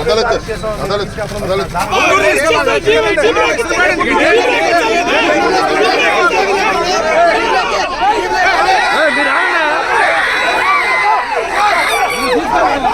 Adalat Adalat Come on!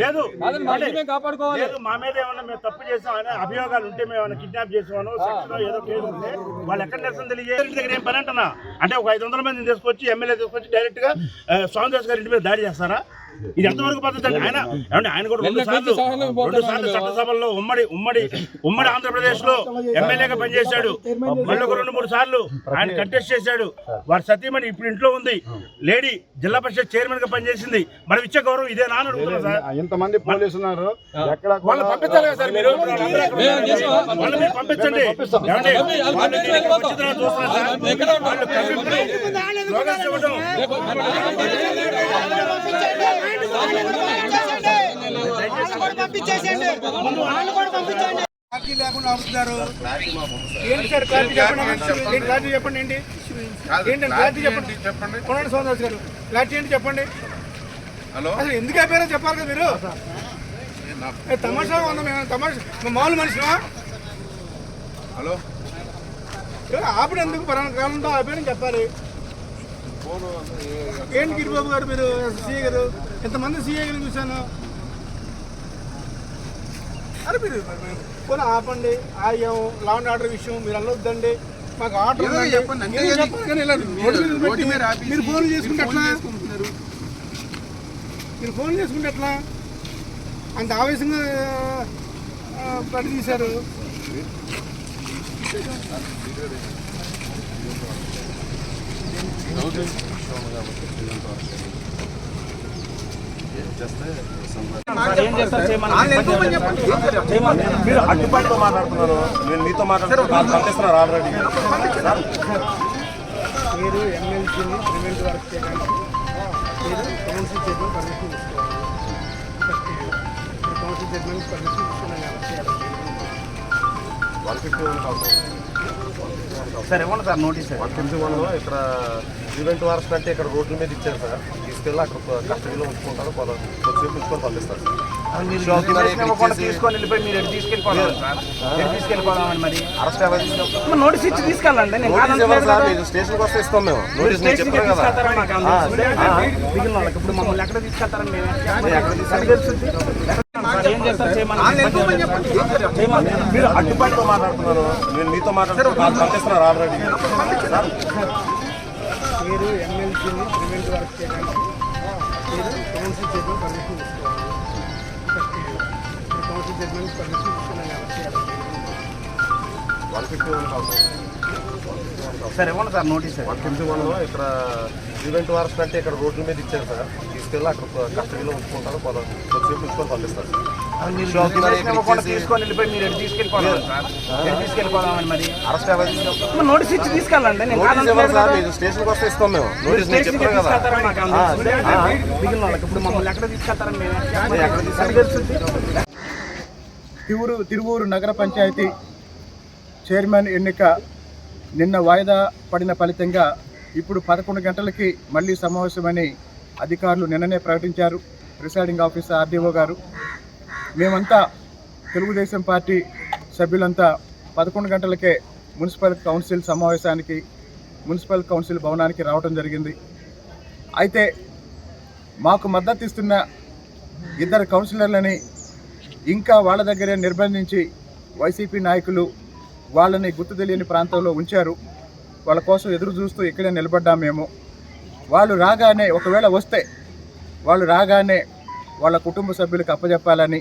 లేదు. కాపాడుకోవాలి. మా మీద ఏమన్నా మేము తప్పు చేసాం అనే అభియోగాలు ఉంటే మేము ఏమైనా కిడ్నాప్ చేసామను ఏదో కేసు ఉంటే వాళ్ళు ఎక్కడ నిరసన తెలియజేయాలి? దగ్గర ఏం పని అంటున్నా? అంటే ఒక ఐదు వందల మందిని తీసుకొచ్చి ఎమ్మెల్యే తీసుకొచ్చి డైరెక్ట్గా స్వామి దాస్ గారి ఇంటి మీద దాడి చేస్తారా? ఇది ఎంతవరకు పద్ధతి అండి? ఆయన ఏమండి ఆయన కూడా రెండు సార్లు రెండు సార్లు చట్టసభల్లో ఉమ్మడి ఉమ్మడి ఉమ్మడి ఆంధ్రప్రదేశ్లో ఎమ్మెల్యేగా పనిచేశాడు. మళ్ళీ ఒక రెండు మూడు సార్లు ఆయన కంటెస్ట్ చేశాడు. వారి సతీమణి ఇప్పుడు ఇంట్లో ఉంది. లేడీ జిల్లా పరిషత్ చైర్మన్గా పనిచేసింది. మనం ఇచ్చే గౌరవం ఇదే నాన్న అడుగుతున్నా సార్. ఉన్నారు. ఎక్కడ వాళ్ళు పంపించాలి కదా సార్ మీరు? వాళ్ళు మీరు పంపించండి. చూస్తున్నారు సార్. వాళ్ళు స్లోగన్స్ ఇవ్వడం. పార్టీ లేకుండా ఆపుతున్నారు. ఏంటి సార్ క్లారిటీ చెప్పండి ఏంటి క్లారిటీ చెప్పండి ఏంటి? క్లారిటీ చెప్పండి. చెప్పండి? కొనండి సోమదాస్ గారు క్లారిటీ ఏంటి చెప్పండి? హలో? అసలు ఎందుకు అయిపోయారో చెప్పాలి కదా మీరు? ఏ, తమాషా ఉందా మేము? తమాషా మేము మామూలు మనిషిమా హలో? ఏ, ఆపిన ఎందుకు? పలానా కాలంతో ఆపారని చెప్పాలి. ఏంటి గిరిబాబు గారు మీరు సీఏ గారు? ఎంతమంది సీఏ గారు చూశాను? అరే మీరు పోనీ ఆపండి ఆయాము లా అండ్ ఆర్డర్ విషయం మీరు అనొద్దండి. మాకు ఆర్డర్ ఏదో. చెప్పండి, అంతే మీరు రోడ్డు మీద రోడ్డు పెట్టి మీద ఆపేసి మీరు ఫోన్ చేసుకుంటే ఫోన్ ఎట్లా? చేసుకుంటున్నారు. మీరు ఫోన్ చేసుకుంటే ఎట్లా? అంత ఆవేశంగా ఆ, పడి తీశారు మీరు అడ్డుపాటుతో మాట్లాడుతున్నారు. నేను మీతో మాట్లాడుతున్నాను పంపిస్తున్నారు ఆల్రెడీ మీరు ఎమ్మెల్సీని ప్రివెంట్ వర్క్ చేయడానికి మీరు కౌన్సిల్ పర్మిషన్ తీసుకోవాలి కౌన్సిల్ చైర్మన్ పర్మిషన్ తీసుకున్నాను కాబట్టి ఫిఫ్టీ వన్ కావాలి సార్ ఇవ్వండి సార్ నోటీస్. వన్లో ఇక్కడ ఈవెంట్ వారస్ అంటే ఇక్కడ రోడ్ల మీద ఇచ్చారు సార్. తీసుకెళ్ళి అక్కడ కస్టడీలో ఉంచుకుంటారు కొద్ది- కొద్దిసేపు ఉంచుకొని పంపిస్తారు తీసుకొని వెళ్ళిపోయి మీరు తీసుకెళ్ళిపోవాలి తీసుకెళ్ళిపోదామని మరి? అరెస్ట్ ఎవరు నోటీస్ ఇచ్చి తీసుకెళ్ళండి. స్టేషన్కి వస్తే ఇస్తాం మేము. నోటీస్ నేను చెప్పాను కదా. ఇప్పుడు మమ్మల్ని ఎక్కడ తీసుకెళ్తారని మేము మరి ఎక్కడ తీసుకెళ్తారు? మీరు అడ్డుపాటుతో మాట్లాడుతున్నారు. నేను మీతో మాట్లాడుతున్నాను పంపిస్తున్నారు ఆల్రెడీ మీరు ఎమ్మెల్సీని ప్రివెంట్ వర్క్ చేయడానికి మీరు కౌన్సిల్ చైర్మన్ పర్మిషన్ తీసుకోవాలి. కౌన్సిల్ చైర్మన్ పర్మిషన్ కాబట్టి వన్ ఫిఫ్టీ వన్ కావాలి సార్ ఇవ్వండి. సార్ నోటీస్ వన్లో ఇక్కడ ఈవెంట్ వారస్ అంటే ఇక్కడ రోడ్ల మీద ఇచ్చారు సార్. తీసుకెళ్ళి అక్కడ కస్టడీలో ఉంచుకుంటారు కొద్దిసేపు ఉంచుకొని పంపిస్తారు తీసుకొని వెళ్ళిపోయి మీరు ఎటు తీసుకెళ్ళిపోవాలి సార్? ఎటు తీసుకెళ్ళిపోదామని మరి? అరెస్ట్ ఎవరు చేసినప్పుడు? మరి నోటీస్ ఇచ్చి తీసుకెళ్ళండి నేను స్టేషన్కి వస్తే ఇస్తాం మేము. నోటీస్ కదా. మిగిలిన వాళ్ళకి ఇప్పుడు మమ్మల్ని ఎక్కడ తీసుకెళ్తారని ఎక్కడ తీసుకెళ్తారు? తిరువురు తిరువూరు నగర పంచాయతీ చైర్మన్ ఎన్నిక నిన్న వాయిదా పడిన ఫలితంగా ఇప్పుడు పదకొండు గంటలకి మళ్ళీ సమావేశమని అధికారులు నిన్ననే ప్రకటించారు. ప్రిసైడింగ్ ఆఫీసర్ ఆర్డీఓ గారు. మేమంతా తెలుగుదేశం పార్టీ సభ్యులంతా పదకొండు గంటలకే మున్సిపల్ కౌన్సిల్ సమావేశానికి మున్సిపల్ కౌన్సిల్ భవనానికి రావడం జరిగింది. అయితే మాకు మద్దతు ఇస్తున్న ఇద్దరు కౌన్సిలర్లని ఇంకా వాళ్ళ దగ్గరే నిర్బంధించి వైసీపీ నాయకులు వాళ్ళని గుర్తు తెలియని ప్రాంతంలో ఉంచారు. వాళ్ళ కోసం ఎదురు చూస్తూ ఇక్కడే నిలబడ్డాం మేము. వాళ్ళు రాగానే ఒకవేళ వస్తే వాళ్ళు రాగానే వాళ్ళ కుటుంబ సభ్యులకు అప్పజెప్పాలని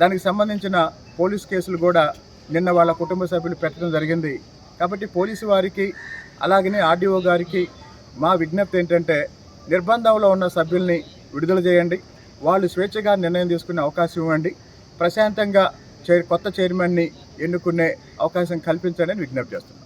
దానికి సంబంధించిన పోలీస్ కేసులు కూడా నిన్న వాళ్ళ కుటుంబ సభ్యులు పెట్టడం జరిగింది. కాబట్టి పోలీసు వారికి అలాగనే ఆర్డీఓ గారికి మా విజ్ఞప్తి ఏంటంటే నిర్బంధంలో ఉన్న సభ్యుల్ని విడుదల చేయండి. వాళ్ళు స్వేచ్ఛగా నిర్ణయం తీసుకునే అవకాశం ఇవ్వండి. ప్రశాంతంగా చైర్ కొత్త చైర్మన్ని ఎన్నుకునే అవకాశం కల్పించాలని విజ్ఞప్తి చేస్తున్నాను